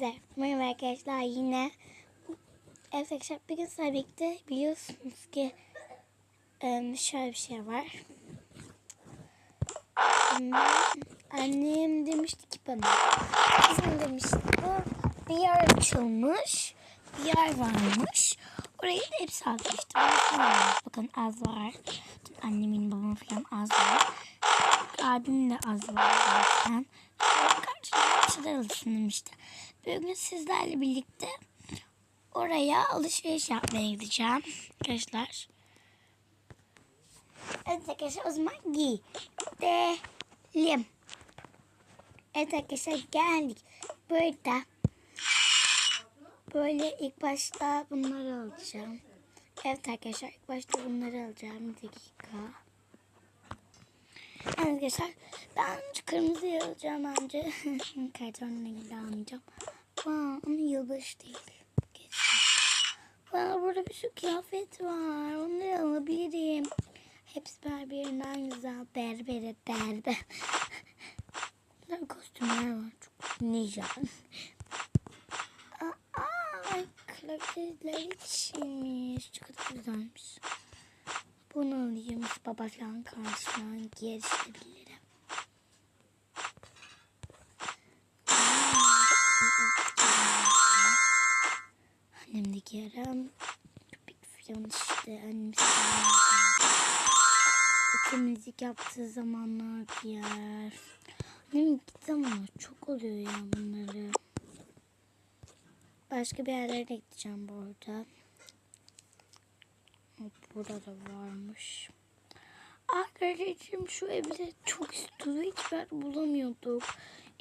Güzel. Merhaba arkadaşlar yine Evet arkadaşlar bugün sizlerle birlikte biliyorsunuz ki şöyle bir şey var. Em, Annem demişti ki bana kızım demişti bir yer açılmış bir yer varmış orayı da hepsi almıştı. Bakın az var. Annemin babamın falan az var. Abim de az var zaten. Karşıda alışsın demişti. Bugün sizlerle birlikte oraya alışveriş yapmaya gideceğim. Arkadaşlar. Evet arkadaşlar o zaman gidelim. Evet arkadaşlar geldik. Burada böyle ilk başta bunları alacağım. Evet arkadaşlar ilk başta bunları alacağım. Bir dakika. Arkadaşlar ben şu kırmızıyı alacağım bence. Kartonla ilgili almayacağım. Aa, ama yılbaşı değil. Aa, burada bir sürü kıyafet var. Onları alabilirim. Hepsi birbirinden güzel. Berbere berber. Burada kostümler var. Çok ninja. Aa, aa, kıyafetler içinmiş. Çok güzelmiş. Bunu alayım. Baba falan karşıma gelişebilirim. Annem de giyerim. Köpek falan işte. Annem temizlik yaptığı zamanlar giyer. Annem gitti ama çok oluyor ya bunları. Başka bir yerlere de gideceğim bu arada. Burada da varmış. Arkadaşım şu evde çok istiyordu. Hiçbir yer bulamıyorduk.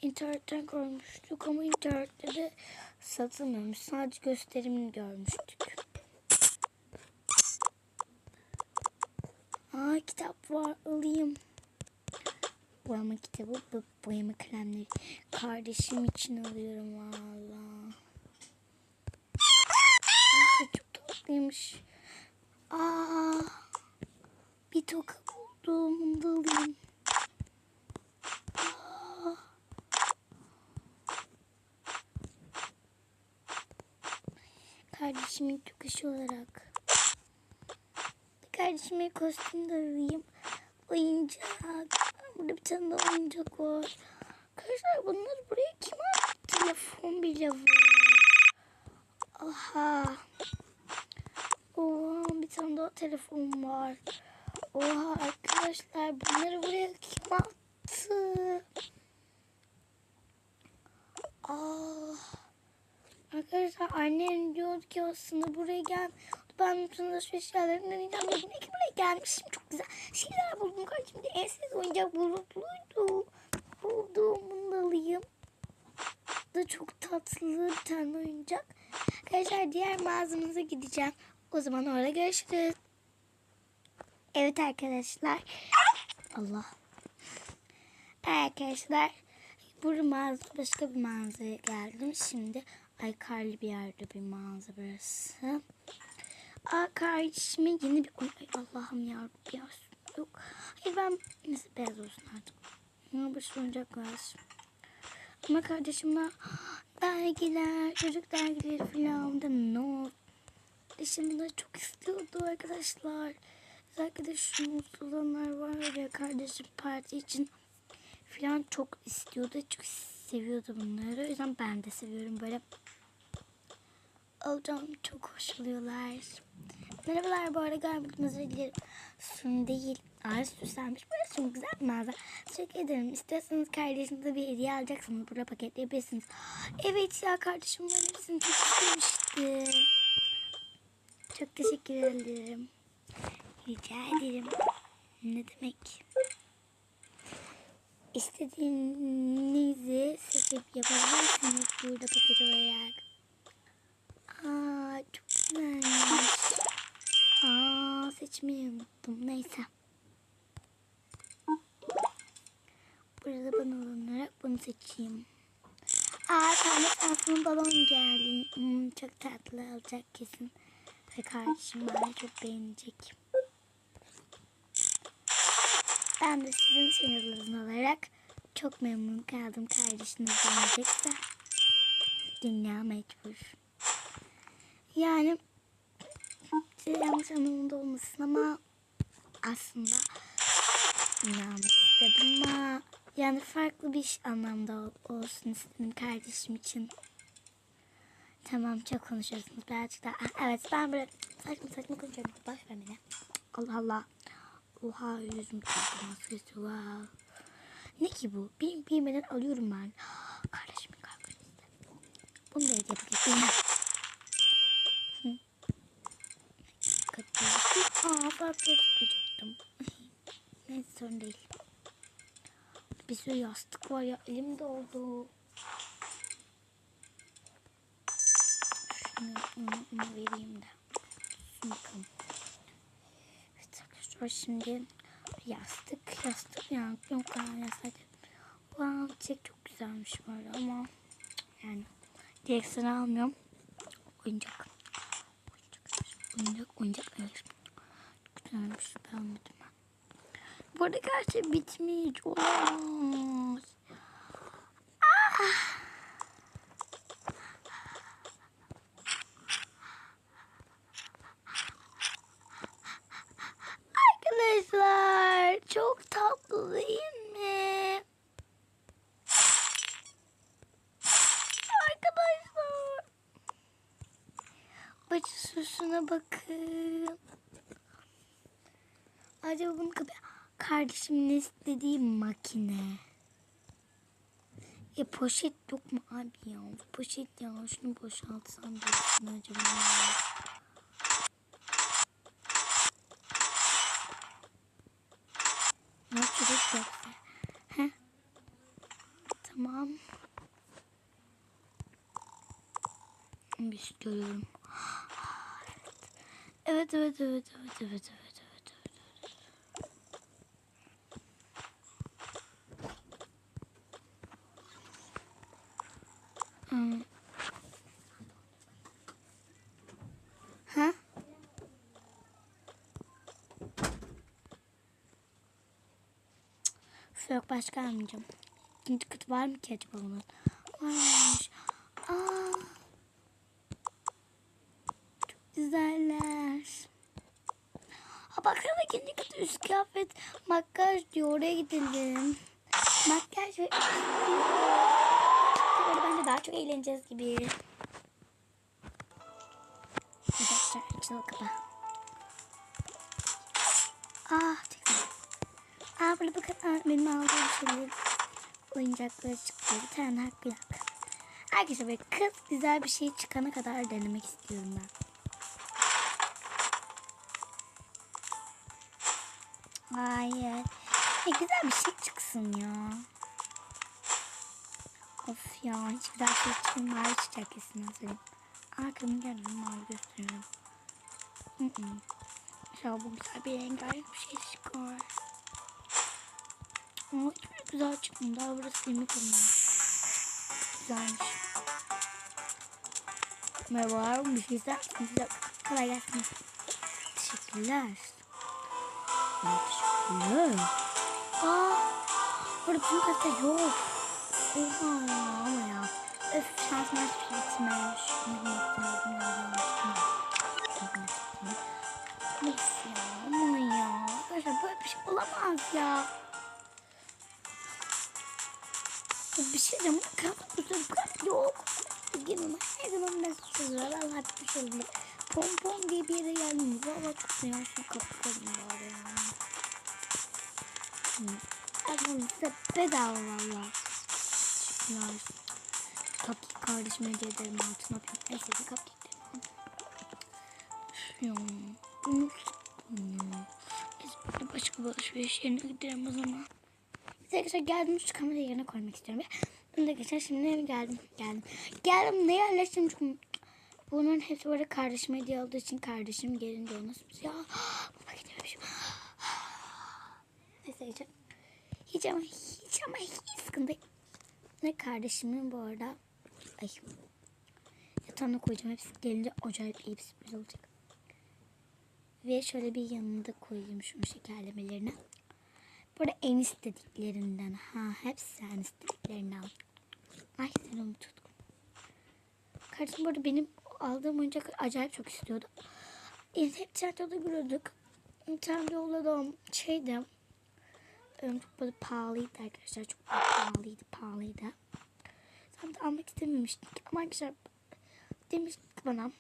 İnternetten görmüştük ama internette de satılmıyormuş. Sadece gösterimini görmüştük. Aa kitap var alayım. Boyama kitabı, boyama kalemleri. Kardeşim için alıyorum valla. Çok tatlıymış. Aa, bir toka buldum. Bunu da alayım. Aa. Kardeşimin tokası olarak. Kardeşime kostüm de alayım. Oyuncak. Burada bir tane de oyuncak var. Arkadaşlar bunları buraya kim attı? Telefon bile var. Aha. Oha bir tane daha telefon var. Oha arkadaşlar bunları buraya kim attı? Aa. Arkadaşlar annem diyordu ki aslında buraya gel. Ben bütün alışveriş yerlerinden ineceğim. Dedim ki buraya gelmişim. Çok güzel şeyler buldum. Kardeşim de en sevdiğim oyuncak bulutluydu. Buldum. Bunu da alayım. Bu da çok tatlı bir tane oyuncak. Arkadaşlar diğer mağazamıza gideceğim. O zaman orada görüşürüz. Evet arkadaşlar. Allah. Arkadaşlar bu mağaza başka bir mağazaya geldim. Şimdi ay karlı bir yerde bir mağaza burası. Aa kardeşime yeni bir ay Allah'ım ya beyaz yok. Hayır ben neyse beyaz olsun artık. Ya bu şu oyuncak var. Ama kardeşimle dergiler, çocuk dergileri falan da not. De çok istiyordu arkadaşlar. Özellikle de şu olanlar var ya kardeşim parti için falan çok istiyordu. Çok seviyordu bunları. O yüzden ben de seviyorum böyle. Alacağım çok hoş oluyorlar. Merhabalar bu arada galiba özür. Sun değil. Ağır süslenmiş. Burası çok güzel bir mağaza. Teşekkür ederim. İstiyorsanız kardeşinize bir hediye alacaksınız. Burada paketleyebilirsiniz. Evet ya kardeşim ben hepsini çok istemişti. Çok teşekkür ederim. Rica ederim. Ne demek? İstediğinizi seçip yapabilirsiniz burada paket olarak. Aa çok güzelmiş. Aa seçmeyi unuttum. Neyse. Burada bana olarak bunu seçeyim. Aa tane şansımın balon geldi. Hmm, çok tatlı olacak kesin. Ve kardeşim bana çok beğenecek. Ben de sizin sayılarınız olarak çok memnun kaldım kardeşiniz beğenecekse. Dünya mecbur. Yani yanlış anlamında olmasın ama aslında inanmak istedim ama yani farklı bir anlamda ol- olsun istedim kardeşim için. Tamam çok konuşuyorsunuz birazcık daha. Ah, evet ben böyle saçma saçma konuşuyorum. Boş ver beni. Allah Allah. Oha yüzüm maskesi wow. Ne ki bu? Benim bilmeden alıyorum ben. Kardeşimin kalkınızda. Bunu da yapabilirim. Aa farklı tıklayacaktım. Neyse sorun değil. Bir sürü yastık var ya elimde oldu. Şunu, onu, onu vereyim de. Bakalım. Evet arkadaşlar şimdi yastık yastık yani yok yastık. Wow çiçek çok güzelmiş böyle ama yani direkt sana almıyorum. Oyuncak. Oyuncak. Oyuncak. Çok güzelmiş. Beğenmedim ben. Bu arada gerçi bitmiş. Olamaz. Ah! Arkadaşlar çok tatlı değil mi? Arkadaşlar. Bacı süsüne bakın. Acaba bunu kapı... Kardeşimin istediği makine. Ya poşet yok mu abi ya? Poşet ya şunu boşaltsam da acaba ne yapacağız yoksa? Tamam. Bir şey görüyorum. Evet Yok başka almayacağım. İkinci kutu var mı ki acaba bunun? Varmış. Aa. Çok güzeller. Ha baksana ikinci kutu üst kıyafet makyaj diyor oraya gidelim. Makyaj ve Böyle bence daha çok eğleneceğiz gibi. Arkadaşlar açıl kapı. Ah güzel. Aa burada bakın aa, benim aldığım şeyler oyuncakları çıktı. Bir tane hakkı yok. Arkadaşlar böyle kız güzel bir şey çıkana kadar denemek istiyorum ben. Hayır. Ya güzel bir şey çıksın ya. Of ya hiç güzel şey çıkın mavi çiçek kesin hazırım. Arkamı geldim mavi gösteriyorum. Hı bu güzel bir rengarenk bir şey çıkar. Ama hiç güzel çıkmadı. Daha burası yemek olmuş. Güzelmiş. Merhaba, bir şey ister misiniz? Kolay gelsin. Teşekkürler. Evet, Teşekkürler. Aa, burada bizim kasa yok. Oha ya ama ya. Öf şansım hiçbir şey unuttum. Bunu unuttum. Neyse ya. Bunu ya. Arkadaşlar böyle bir şey olamaz ya. Bir şey diyeceğim. Kafamızda bu kadar yok. Gelin her zaman mesaj var. Allah bir şey oldu. Pompon diye bir yere geldim. Valla seviyorum. Şu kapatalım bari ya. Bakın size bedava valla. Teşekkürler. Cupcake kardeşime hediye ederim altına yapayım. En sevdiğim cupcake'lerim. Biz başka bir alışveriş yerine gidelim o zaman. Arkadaşlar geldim şu kamerayı yerine koymak istiyorum. Bunu da geçen şimdi geldim. Geldim. Geldim ne yerleştim çünkü bunların hepsi böyle kardeşime hediye olduğu için kardeşim gelince ona. Ya baba gidememişim. Neyse hiç, hiç ama hiç ama hiç sıkıntı. Ne kardeşimin bu arada ay yatağına koyacağım hepsi gelince acayip iyi bir sürpriz olacak. Ve şöyle bir yanında koyayım şunu şekerlemelerini. Burada en istediklerinden ha hepsi en istediklerinden. Ay sen onu tutkum. kardeşim burada benim aldığım oyuncak acayip çok istiyordu. Hep tiyatroda görüyorduk. İnternet yolladım şeydi. Çok böyle pahalıydı arkadaşlar. Çok pahalıydı, pahalıydı. Sen de almak istememiştik. Ama arkadaşlar demişti bana.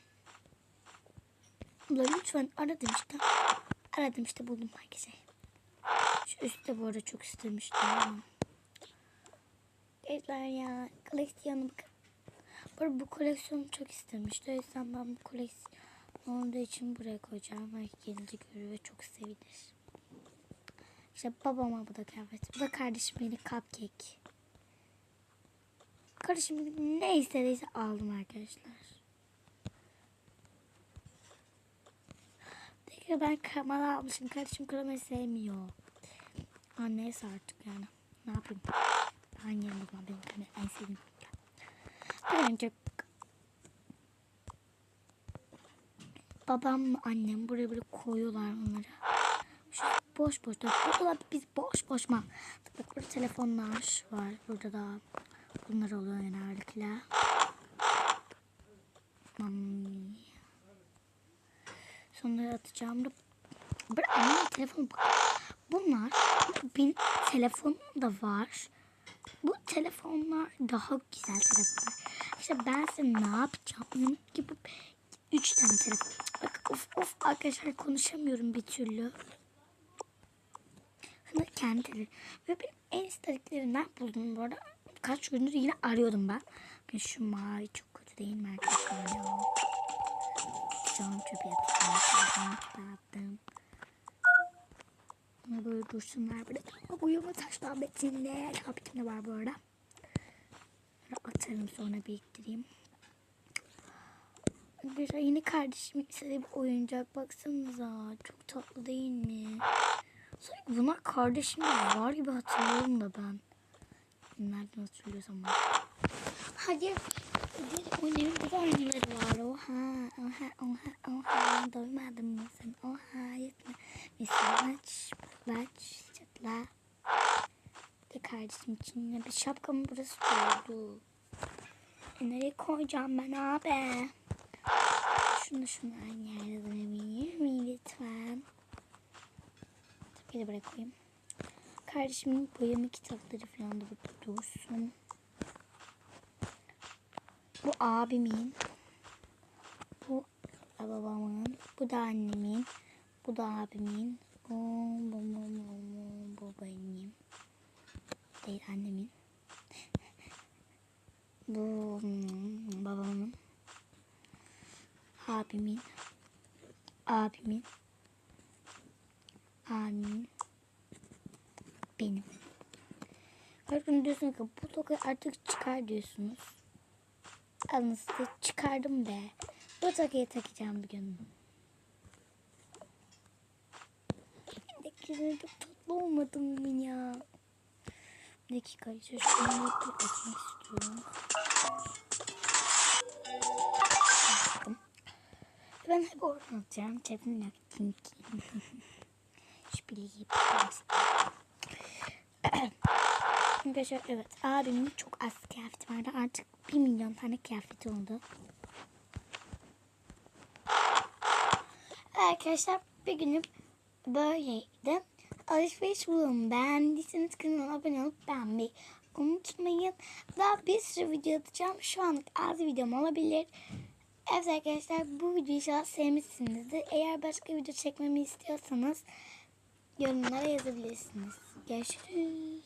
Abla lütfen ara demişti. Aradım işte buldum herkese. Şu üstte bu arada çok istemiştim. Gençler ya koleksiyonu bakın. Bu, bu koleksiyonu çok istemişti. O yüzden ben bu koleksiyon olduğu için buraya koyacağım. Belki gelince görür ve çok sevinir. İşte babama bu da kıyafet. Bu da kardeşim yeni cupcake. Kardeşim ne istediyse aldım arkadaşlar. Peki ben kremalı almışım. Kardeşim kremayı sevmiyor. Aa, neyse artık yani. Ne yapayım? Ben yerim zaman benim kremayı en sevdiğim. Bence babam annem buraya böyle koyuyorlar onları. Boş boş. Da biz boş boş ma. Bak burada telefonlar var. Burada da bunlar oluyor genellikle. Mami. Sonra atacağım da. Bırak annemin telefonu bak. Bunlar benim telefonum da var. Bu telefonlar daha güzel telefonlar. İşte ben size ne yapacağım? Gibi üç tane telefon. Bak of of arkadaşlar konuşamıyorum bir türlü. Hani kendi telefon. Ve benim en istediklerinden buldum bu arada. Kaç gündür yine arıyordum ben. Bakın Şu mavi çok kötü değil mi arkadaşlar? Ya? Cam çöpe attım. Buna böyle dursunlar. Böyle bu yuma taşlar metinler. Habitim de var bu arada. Atarım sonra biriktireyim. Arkadaşlar yine kardeşim istediği bir oyuncak. Baksanıza. Çok tatlı değil mi? Sanki bunlar kardeşim de var gibi hatırlıyorum da ben. Nereden hatırlıyorsam ben. Hadi. Bir oyunun güzel oyunları var. Oha, oha, oha, oha. Doymadın mı sen? Oha, yetme. Mesela aç, aç, çatla. De kardeşim için yine bir şapkamı burası doldu. E, nereye koyacağım ben abi? Şunu şunu aynı yerde durabilir miyim lütfen? Buraya koyayım. Kardeşimin boyama kitapları falan da burada dursun. Bu abimin. Bu babamın. Bu da annemin. Bu da abimin. Bu, bu, bu, bu, bu, bu benim. Değil annemin. Bu hmm, babamın. Abimin. Abimin. Abimin. Benim. Her gün diyorsunuz ki bu tokayı artık çıkar diyorsunuz. Alın çıkardım be. Bu takıyı takacağım bir gün. Benimkiler çok tatlı olmadı mı ya? Bir dakika şunu bir açmak istiyorum. Ben hep oradan atacağım. Cebimle yaptım ki. Yapacağım. Arkadaşlar evet abimin çok az kıyafeti vardı. Artık 1 milyon tane kıyafeti oldu. Arkadaşlar bir günüm böyleydi. Alışveriş bulun. Beğendiyseniz kanala abone olup beğenmeyi unutmayın. Daha bir sürü video atacağım. Şu anlık az videom olabilir. Evet arkadaşlar bu videoyu inşallah sevmişsinizdir. Eğer başka video çekmemi istiyorsanız yorumlara yazabilirsiniz. Görüşürüz.